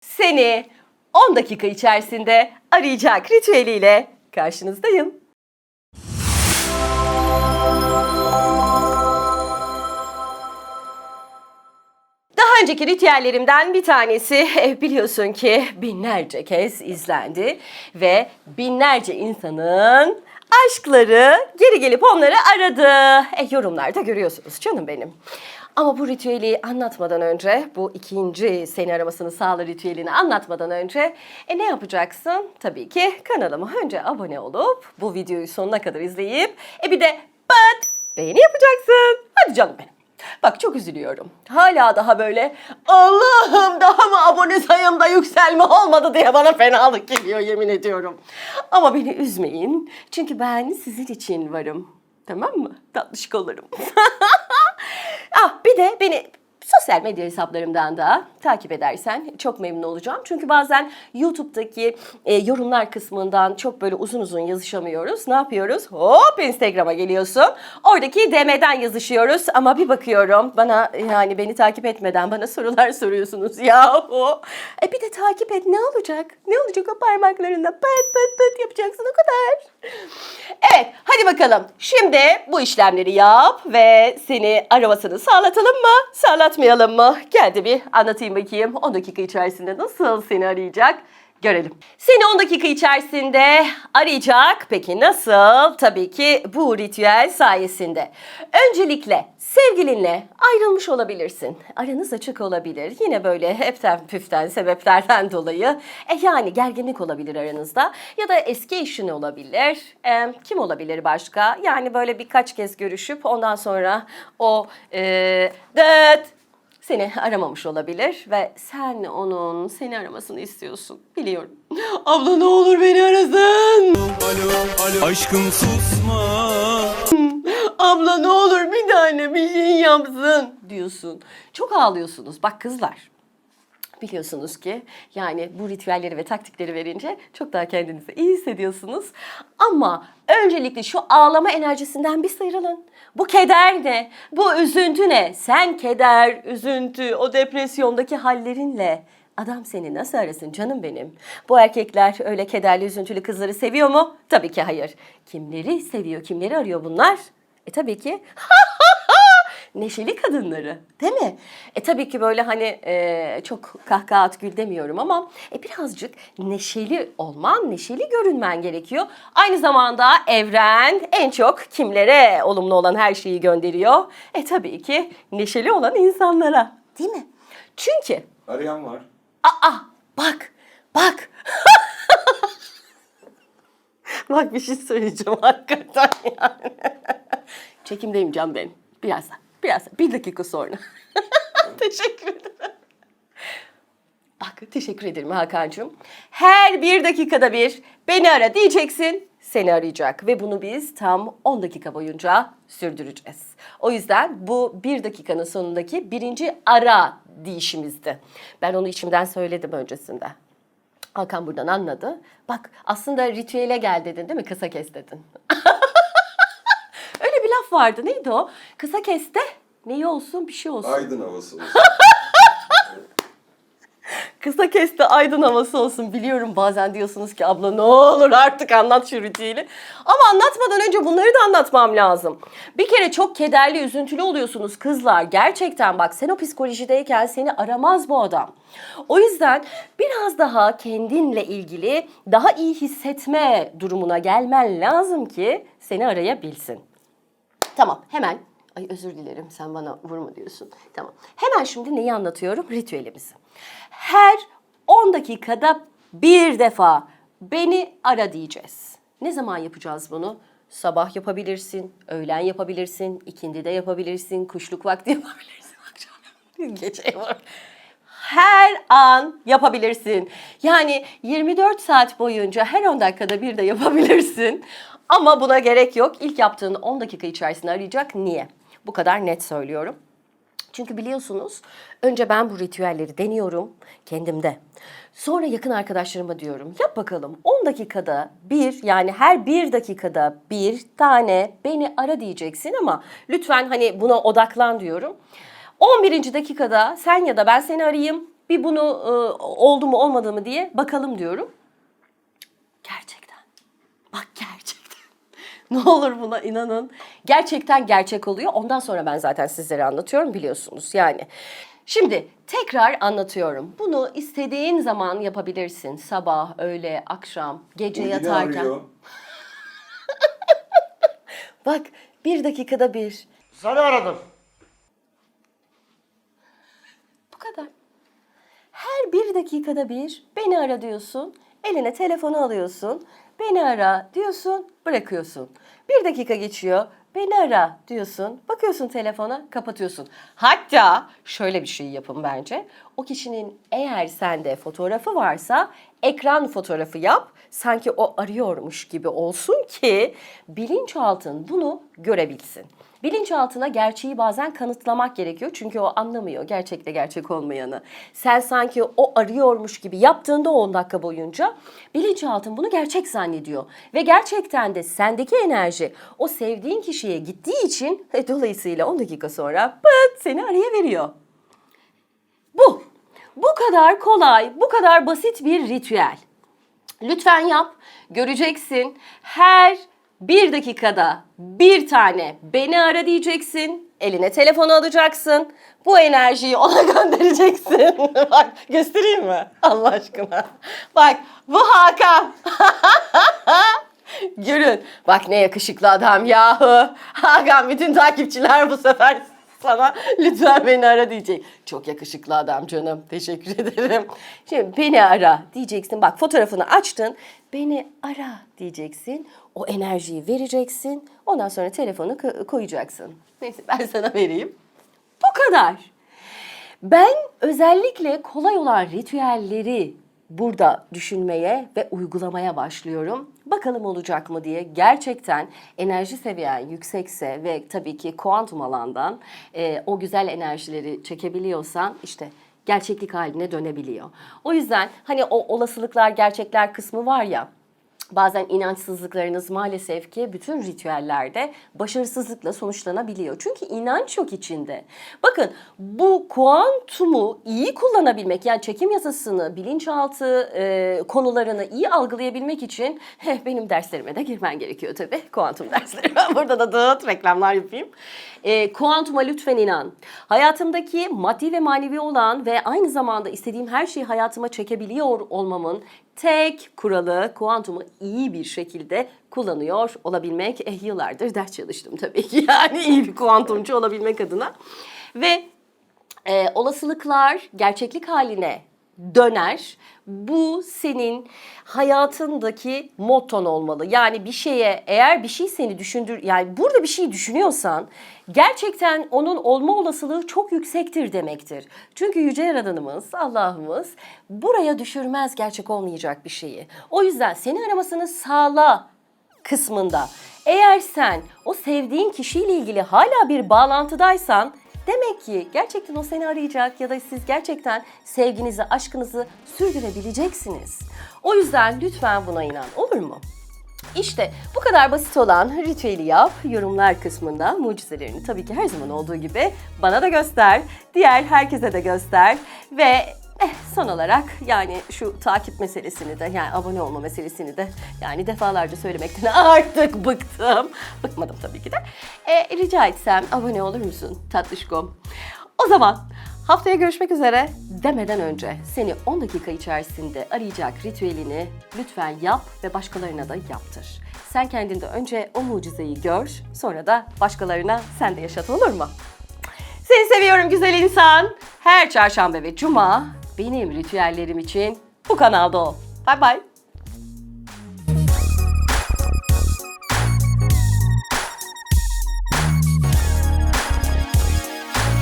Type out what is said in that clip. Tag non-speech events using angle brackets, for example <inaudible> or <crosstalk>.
seni 10 dakika içerisinde arayacak ritüeliyle karşınızdayım. Daha önceki ritüellerimden bir tanesi <laughs> eh, biliyorsun ki binlerce kez izlendi ve binlerce insanın aşkları geri gelip onları aradı. E, yorumlarda görüyorsunuz canım benim. Ama bu ritüeli anlatmadan önce, bu ikinci seni aramasını sağla ritüelini anlatmadan önce e, ne yapacaksın? Tabii ki kanalıma önce abone olup bu videoyu sonuna kadar izleyip e bir de pat beğeni yapacaksın. Hadi canım benim. Bak çok üzülüyorum. Hala daha böyle Allah'ım daha mı abone sayımda yükselme olmadı diye bana fenalık geliyor yemin ediyorum. Ama beni üzmeyin. Çünkü ben sizin için varım. Tamam mı? Tatlışık olurum. <laughs> ah bir de beni sosyal medya hesaplarımdan da takip edersen çok memnun olacağım. Çünkü bazen YouTube'daki e, yorumlar kısmından çok böyle uzun uzun yazışamıyoruz. Ne yapıyoruz? Hop Instagram'a geliyorsun. Oradaki DM'den yazışıyoruz ama bir bakıyorum bana yani beni takip etmeden bana sorular soruyorsunuz yahu. E bir de takip et ne olacak? Ne olacak o parmaklarında pıt pıt pıt yapacaksın o kadar. Evet hadi bakalım. Şimdi bu işlemleri yap ve seni aramasını sağlatalım mı? Sağlatmayalım mı? De bir anlatayım bakayım. 10 dakika içerisinde nasıl seni arayacak? Görelim. Seni 10 dakika içerisinde arayacak. Peki nasıl? Tabii ki bu ritüel sayesinde. Öncelikle sevgilinle ayrılmış olabilirsin. Aranız açık olabilir. Yine böyle hepten püften sebeplerden dolayı. E yani gerginlik olabilir aranızda. Ya da eski eşin olabilir. E, kim olabilir başka? Yani böyle birkaç kez görüşüp ondan sonra o e, dıt seni aramamış olabilir ve sen onun seni aramasını istiyorsun. Biliyorum. <laughs> Abla ne olur beni arasın. Alo, alo. Aşkım susma. <laughs> Abla ne olur bir tane bir şey yapsın diyorsun. Çok ağlıyorsunuz. Bak kızlar. Biliyorsunuz ki yani bu ritüelleri ve taktikleri verince çok daha kendinizi iyi hissediyorsunuz. Ama öncelikle şu ağlama enerjisinden bir sıyrılın. Bu keder ne? Bu üzüntü ne? Sen keder, üzüntü, o depresyondaki hallerinle adam seni nasıl arasın canım benim? Bu erkekler öyle kederli, üzüntülü kızları seviyor mu? Tabii ki hayır. Kimleri seviyor, kimleri arıyor bunlar? E tabii ki <laughs> neşeli kadınları değil mi? E tabii ki böyle hani e, çok kahkaha at gül demiyorum ama e, birazcık neşeli olman, neşeli görünmen gerekiyor. Aynı zamanda evren en çok kimlere olumlu olan her şeyi gönderiyor? E tabii ki neşeli olan insanlara değil mi? Çünkü Arayan var. aa bak bak <laughs> Bak bir şey söyleyeceğim hakikaten yani. <laughs> Çekimdeyim Can benim. Birazdan. Birazdan. Bir dakika sonra. <laughs> teşekkür ederim. Bak teşekkür ederim Hakan'cığım. Her bir dakikada bir beni ara diyeceksin. Seni arayacak ve bunu biz tam 10 dakika boyunca sürdüreceğiz. O yüzden bu bir dakikanın sonundaki birinci ara deyişimizdi. Ben onu içimden söyledim öncesinde. Hakan buradan anladı. Bak aslında ritüele gel dedin değil mi? Kısa kes dedin. Laf vardı. Neydi o? Kısa kes de neyi olsun bir şey olsun. Aydın havası olsun. <laughs> Kısa kes de aydın havası olsun. Biliyorum bazen diyorsunuz ki abla ne olur artık anlat şu ritüeli. Ama anlatmadan önce bunları da anlatmam lazım. Bir kere çok kederli, üzüntülü oluyorsunuz kızlar. Gerçekten bak sen o psikolojideyken seni aramaz bu adam. O yüzden biraz daha kendinle ilgili daha iyi hissetme durumuna gelmen lazım ki seni arayabilsin. Tamam hemen. Ay özür dilerim sen bana vurma diyorsun. Tamam. Hemen şimdi neyi anlatıyorum? Ritüelimizi. Her 10 dakikada bir defa beni ara diyeceğiz. Ne zaman yapacağız bunu? Sabah yapabilirsin, öğlen yapabilirsin, ikindide yapabilirsin, kuşluk vakti <laughs> yapabilirsin, gece yapabilirsin her an yapabilirsin. Yani 24 saat boyunca her 10 dakikada bir de yapabilirsin. Ama buna gerek yok. İlk yaptığın 10 dakika içerisinde arayacak. Niye? Bu kadar net söylüyorum. Çünkü biliyorsunuz önce ben bu ritüelleri deniyorum kendimde. Sonra yakın arkadaşlarıma diyorum yap bakalım 10 dakikada bir yani her bir dakikada bir tane beni ara diyeceksin ama lütfen hani buna odaklan diyorum. 11. dakikada sen ya da ben seni arayayım. Bir bunu e, oldu mu olmadı mı diye bakalım diyorum. Gerçekten. <laughs> Ne olur buna inanın. Gerçekten gerçek oluyor. Ondan sonra ben zaten sizlere anlatıyorum biliyorsunuz yani. Şimdi tekrar anlatıyorum. Bunu istediğin zaman yapabilirsin. Sabah, öğle, akşam, gece Yine yatarken. arıyor. <laughs> Bak bir dakikada bir. Seni aradım. Bu kadar. Her bir dakikada bir beni ara diyorsun. Eline telefonu alıyorsun. Beni ara diyorsun, bırakıyorsun. Bir dakika geçiyor. Beni ara diyorsun. Bakıyorsun telefona, kapatıyorsun. Hatta şöyle bir şey yapın bence. O kişinin eğer sende fotoğrafı varsa ekran fotoğrafı yap. Sanki o arıyormuş gibi olsun ki bilinçaltın bunu görebilsin. Bilinçaltına gerçeği bazen kanıtlamak gerekiyor. Çünkü o anlamıyor gerçekte gerçek olmayanı. Sen sanki o arıyormuş gibi yaptığında o 10 dakika boyunca bilinçaltın bunu gerçek zannediyor. Ve gerçekten de sendeki enerji o sevdiğin kişiye gittiği için <laughs> dolayısıyla 10 dakika sonra pıt seni arayıveriyor. Bu. Bu kadar kolay, bu kadar basit bir ritüel. Lütfen yap. Göreceksin. Her bir dakikada bir tane beni ara diyeceksin. Eline telefonu alacaksın. Bu enerjiyi ona <laughs> göndereceksin. <laughs> Bak göstereyim mi? Allah aşkına. Bak bu Hakan. <laughs> Görün. Bak ne yakışıklı adam yahu. Hakan bütün takipçiler bu sefer sana lütfen beni ara diyecek. Çok yakışıklı adam canım. Teşekkür ederim. Şimdi beni ara diyeceksin. Bak fotoğrafını açtın. Beni ara diyeceksin. O enerjiyi vereceksin. Ondan sonra telefonu ko- koyacaksın. Neyse ben sana vereyim. Bu kadar. Ben özellikle kolay olan ritüelleri burada düşünmeye ve uygulamaya başlıyorum. Bakalım olacak mı diye. Gerçekten enerji seviyen yüksekse ve tabii ki kuantum alandan e, o güzel enerjileri çekebiliyorsan işte gerçeklik haline dönebiliyor. O yüzden hani o olasılıklar gerçekler kısmı var ya Bazen inançsızlıklarınız maalesef ki bütün ritüellerde başarısızlıkla sonuçlanabiliyor. Çünkü inanç yok içinde. Bakın bu kuantumu iyi kullanabilmek yani çekim yasasını, bilinçaltı e, konularını iyi algılayabilmek için heh, benim derslerime de girmen gerekiyor tabii. Kuantum <laughs> dersleri. Ben burada da dağıt reklamlar yapayım. E, kuantuma lütfen inan. Hayatımdaki maddi ve manevi olan ve aynı zamanda istediğim her şeyi hayatıma çekebiliyor olmamın tek kuralı kuantumu iyi bir şekilde kullanıyor olabilmek. Eh yıllardır ders çalıştım tabii ki <laughs> yani iyi bir kuantumcu olabilmek adına. Ve e, olasılıklar gerçeklik haline döner. Bu senin hayatındaki motton olmalı. Yani bir şeye eğer bir şey seni düşündür yani burada bir şey düşünüyorsan gerçekten onun olma olasılığı çok yüksektir demektir. Çünkü yüce yaradanımız Allah'ımız buraya düşürmez gerçek olmayacak bir şeyi. O yüzden seni aramasını sağla kısmında. Eğer sen o sevdiğin kişiyle ilgili hala bir bağlantıdaysan demek ki gerçekten o seni arayacak ya da siz gerçekten sevginizi, aşkınızı sürdürebileceksiniz. O yüzden lütfen buna inan olur mu? İşte bu kadar basit olan ritüeli yap. Yorumlar kısmında mucizelerini tabii ki her zaman olduğu gibi bana da göster. Diğer herkese de göster. Ve eh, son olarak yani şu takip meselesini de yani abone olma meselesini de yani defalarca söylemekten <laughs> artık bıktım. Bıkmadım tabii ki de. E, rica etsem abone olur musun tatlışkom? O zaman haftaya görüşmek üzere demeden önce seni 10 dakika içerisinde arayacak ritüelini lütfen yap ve başkalarına da yaptır. Sen kendinde önce o mucizeyi gör, sonra da başkalarına sen de yaşat olur mu? Seni seviyorum güzel insan. Her çarşamba ve cuma benim ritüellerim için bu kanalda ol. Bay bay.